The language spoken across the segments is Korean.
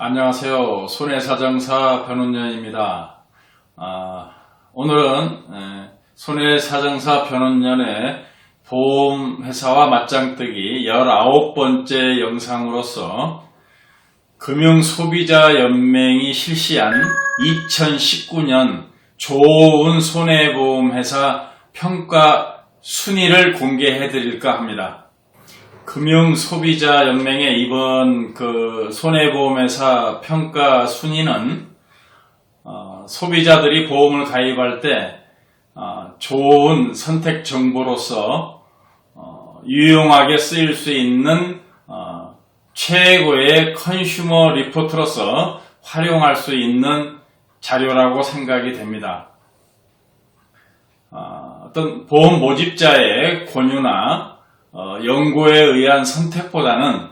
안녕하세요. 손해사정사 변호인입니다. 아, 오늘은 에, 손해사정사 변호인의 보험회사와 맞짱뜨기 19번째 영상으로서 금융소비자연맹이 실시한 2019년 좋은 손해보험회사 평가 순위를 공개해 드릴까 합니다. 금융소비자연맹의 이번 그 손해보험회사 평가 순위는 어, 소비자들이 보험을 가입할 때 어, 좋은 선택 정보로서 어, 유용하게 쓰일 수 있는 어, 최고의 컨슈머 리포트로서 활용할 수 있는 자료라고 생각이 됩니다. 어, 어떤 보험 모집자의 권유나 어, 연구에 의한 선택보다는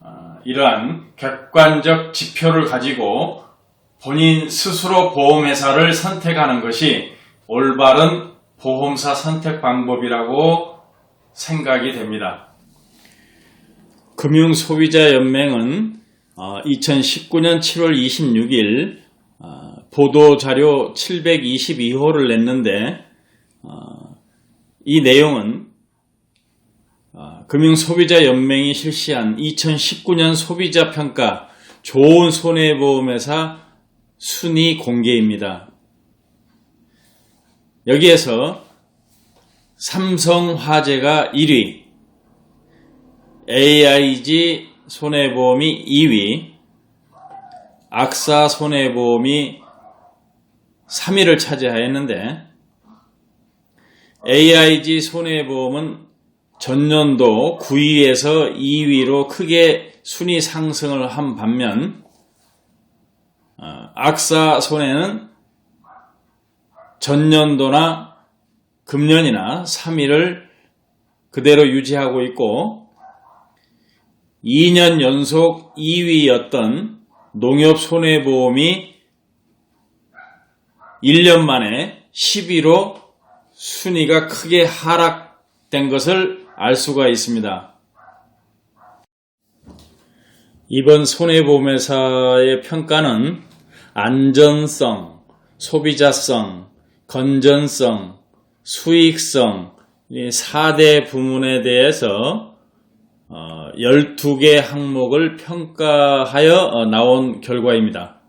어, 이러한 객관적 지표를 가지고 본인 스스로 보험회사를 선택하는 것이 올바른 보험사 선택 방법이라고 생각이 됩니다. 금융소비자연맹은 2019년 7월 26일 보도자료 722호를 냈는데 어, 이 내용은 어, 금융소비자연맹이 실시한 2019년 소비자평가 좋은 손해보험회사 순위 공개입니다. 여기에서 삼성화재가 1위, AIG 손해보험이 2위, 악사 손해보험이 3위를 차지하였는데 AIG 손해보험은 전년도 9위에서 2위로 크게 순위 상승을 한 반면 어, 악사 손해는 전년도나 금년이나 3위를 그대로 유지하고 있고 2년 연속 2위였던 농협 손해보험이 1년 만에 10위로 순위가 크게 하락된 것을 알 수가 있습니다. 이번 손해보험회사의 평가는 안전성, 소비자성, 건전성, 수익성 4대 부문에 대해서 12개 항목을 평가하여 나온 결과입니다.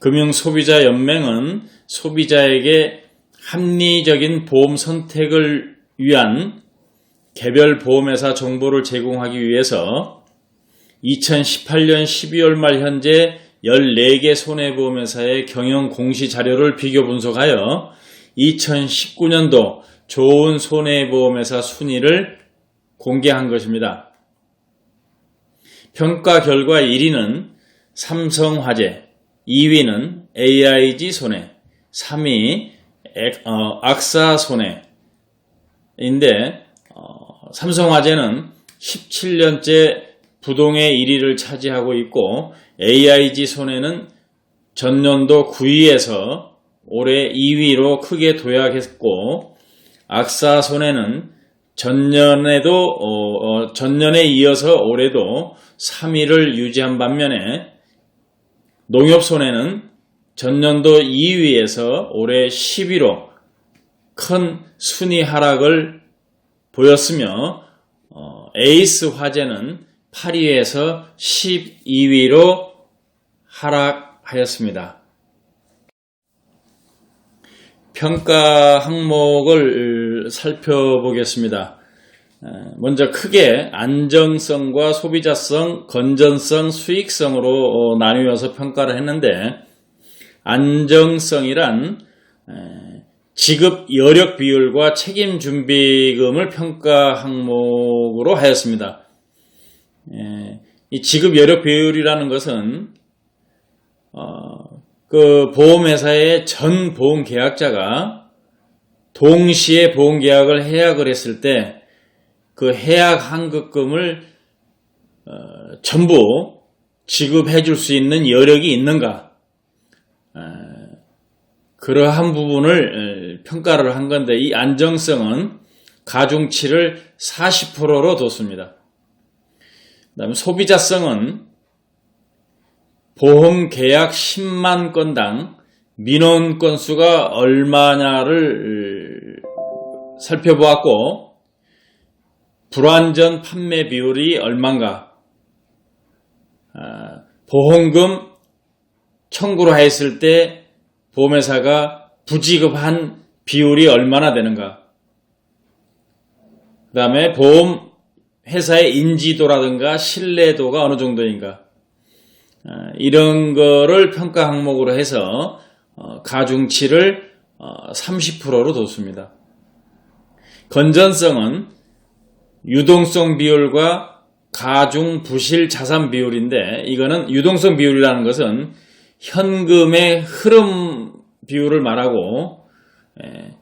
금융소비자연맹은 소비자에게 합리적인 보험 선택을 위한 개별 보험회사 정보를 제공하기 위해서 2018년 12월 말 현재 14개 손해보험회사의 경영 공시 자료를 비교 분석하여 2019년도 좋은 손해보험회사 순위를 공개한 것입니다. 평가 결과 1위는 삼성화재, 2위는 AIG 손해, 3위 어, 악사 손해인데 어, 삼성화재는 17년째 부동의 1위를 차지하고 있고 AIG 손해는 전년도 9위에서 올해 2위로 크게 도약했고 악사 손해는 전년에도 어, 어 전년에 이어서 올해도 3위를 유지한 반면에 농협 손해는 전년도 2위에서 올해 10위로 큰 순위 하락을 보였으며 어, 에이스 화재는 8위에서 12위로 하락하였습니다. 평가 항목을 살펴보겠습니다. 먼저 크게 안정성과 소비자성, 건전성, 수익성으로 나누어서 평가를 했는데 안정성이란 지급 여력 비율과 책임 준비금을 평가 항목으로 하였습니다. 이 지급 여력 비율이라는 것은 어, 그 보험회사의 전 보험 계약자가 동시에 보험 계약을 해약을 했을 때 그 해약 환급금을 어, 전부 지급해 줄 수 있는 여력이 있는가 그러한 부분을 평가를 한 건데 이 안정성은 가중치를 40%로 뒀습니다. 그다음에 소비자성은 보험 계약 10만 건당 민원 건수가 얼마냐를 살펴보았고 불완전 판매 비율이 얼마인가 아, 보험금 청구를 했을 때 보험회사가 부지급한 비율이 얼마나 되는가 그 다음에 보험 회사의 인지도라든가 신뢰도가 어느 정도인가 아, 이런 거를 평가 항목으로 해서 어, 가중치를 30%로 뒀습니다. 건전성은 유동성 비율과 가중 부실 자산 비율인데 이거는 유동성 비율이라는 것은 현금의 흐름 비율을 말하고 에,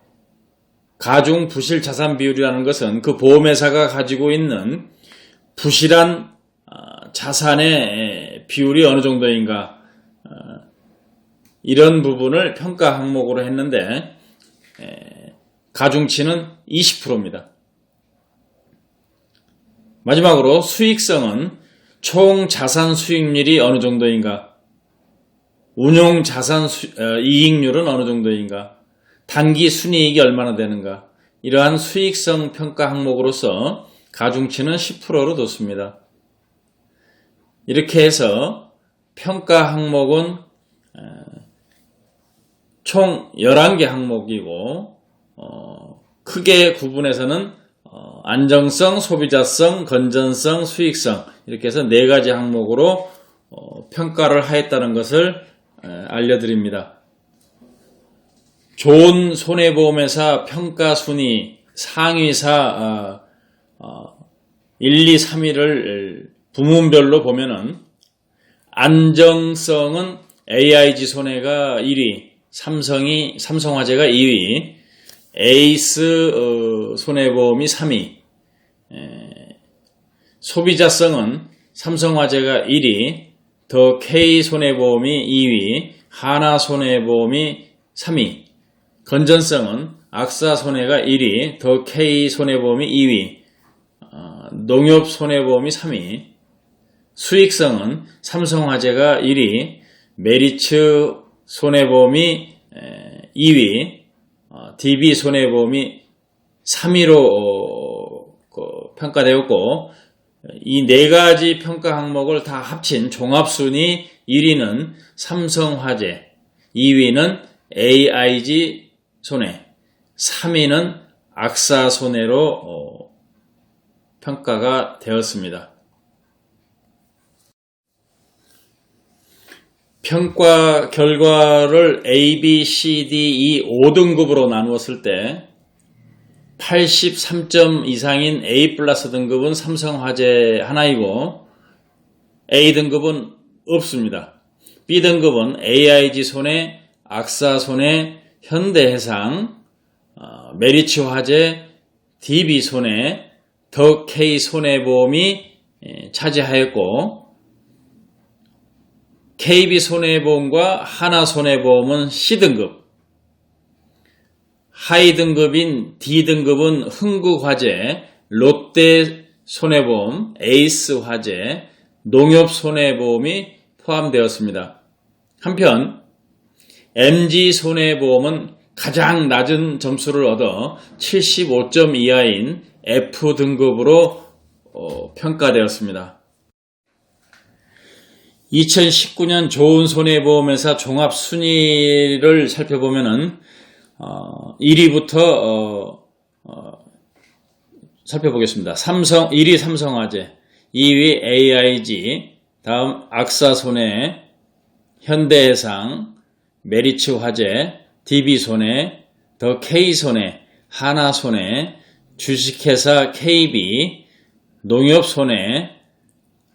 가중 부실 자산 비율이라는 것은 그 보험회사가 가지고 있는 부실한 어, 자산의 비율이 어느 정도인가 어, 이런 부분을 평가 항목으로 했는데 가중치는 20%입니다. 마지막으로 수익성은 총 자산 수익률이 어느 정도인가 운용 자산 수, 어, 이익률은 어느 정도인가 단기 순이익이 얼마나 되는가 이러한 수익성 평가 항목으로서 가중치는 10%로 뒀습니다. 이렇게 해서 평가 항목은 총 11개 항목이고 어, 크게 구분해서는 어, 안정성, 소비자성, 건전성, 수익성 이렇게 해서 네 가지 항목으로 어, 평가를 하였다는 것을 에, 알려드립니다. 좋은 손해보험회사 평가 순위 상위사 1, 2, 3위를 부문별로 보면은 안정성은 AIG 손해가 1위, 삼성이 삼성화재가 2위, 에이스 어, 손해보험이 3위, 에, 소비자성은 삼성화재가 1위, 더 K 손해보험이 2위, 하나 손해보험이 3위, 건전성은 악사 손해가 1위, 더 K 손해보험이 2위, 어, 농협 손해보험이 3위, 수익성은 삼성화재가 1위, 메리츠 손해보험이 2위, DB 손해보험이 3위로 그 평가되었고 이 네 가지 평가 항목을 다 합친 종합순위 1위는 삼성화재, 2위는 AIG 손해, 3위는 악사 손해로 어, 평가가 되었습니다. 평가 결과를 A, B, C, D, E 5등급으로 나누었을 때 83점 이상인 A 플러스 등급은 삼성화재 하나이고 A 등급은 없습니다. B 등급은 AIG 손해, 악사 손해, 현대해상, 어, 메리츠 화재, DB 손해, 더 K 손해보험이 예, 차지하였고 KB손해보험과 하나 손해보험은 C등급, 하위 등급인 D등급은 흥국화재, 롯데 손해보험, 에이스화재, 농협손해보험이 포함되었습니다. 한편 MG손해보험은 가장 낮은 점수를 얻어 75점 이하인 F등급으로 어, 평가되었습니다. 2019년 좋은 손해보험회사 종합 순위를 살펴보면은 어, 1위부터 어, 어, 살펴보겠습니다. 삼성 1위 삼성화재, 2위 AIG, 다음 악사손해, 현대해상, 메리츠화재, DB손해, 더 K손해, 하나손해, 주식회사 KB, 농협손해,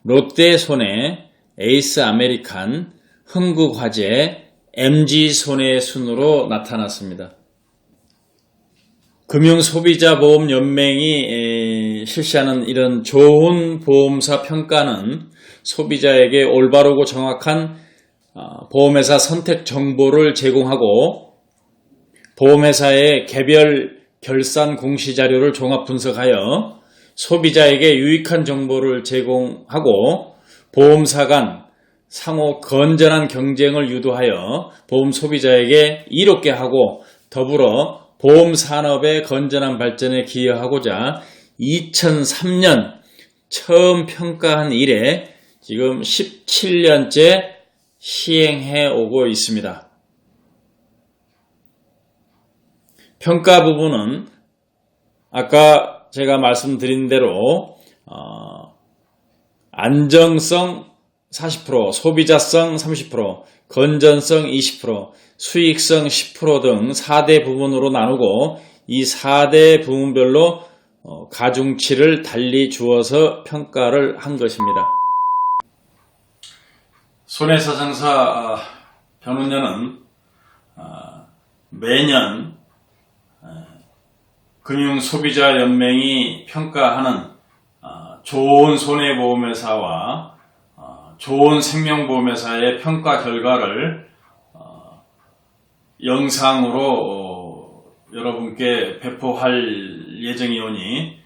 롯데손해, 에이스 아메리칸, 흥국화재, MG손해 순으로 나타났습니다. 금융소비자보험연맹이 실시하는 이런 좋은 보험사 평가는 소비자에게 올바르고 정확한 어, 보험회사 선택 정보를 제공하고 보험회사의 개별 결산 공시 자료를 종합 분석하여 소비자에게 유익한 정보를 제공하고 보험사 간 상호 건전한 경쟁을 유도하여 보험 소비자에게 이롭게 하고 더불어 보험 산업의 건전한 발전에 기여하고자 2003년 처음 평가한 이래 지금 17년째 시행해 오고 있습니다. 평가 부분은 아까 제가 말씀드린 대로 어, 안정성 40%, 소비자성 30%, 건전성 20%, 수익성 10%등 4대 부분으로 나누고 이 4대 부분별로 어, 가중치를 달리 주어서 평가를 한 것입니다. 손해사상사 변호인은 아, 매년 금융소비자연맹이 평가하는 아, 좋은 손해보험회사와 아, 좋은 생명보험회사의 평가 결과를 어, 영상으로 어, 여러분께 배포할 예정이오니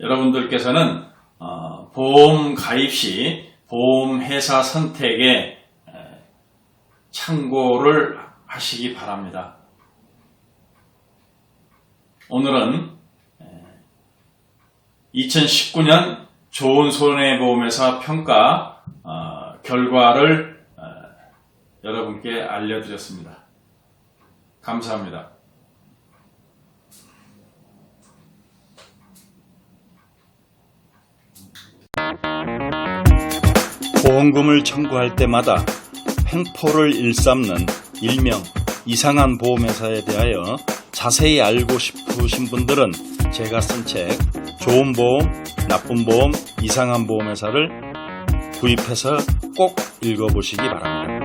여러분들께서는 어, 보험 가입 시 보험회사 선택에 에, 참고를 하시기 바랍니다. 오늘은 2019년 좋은 손해보험회사 평가 어, 결과를 어, 여러분께 알려드렸습니다. 감사합니다. 보험금을 청구할 때마다 횡포를 일삼는 일명 이상한 보험회사에 대하여 자세히 알고 싶으신 분들은 제가 쓴 책 좋은 보험, 나쁜 보험, 이상한 보험회사를 구입해서 꼭 읽어보시기 바랍니다.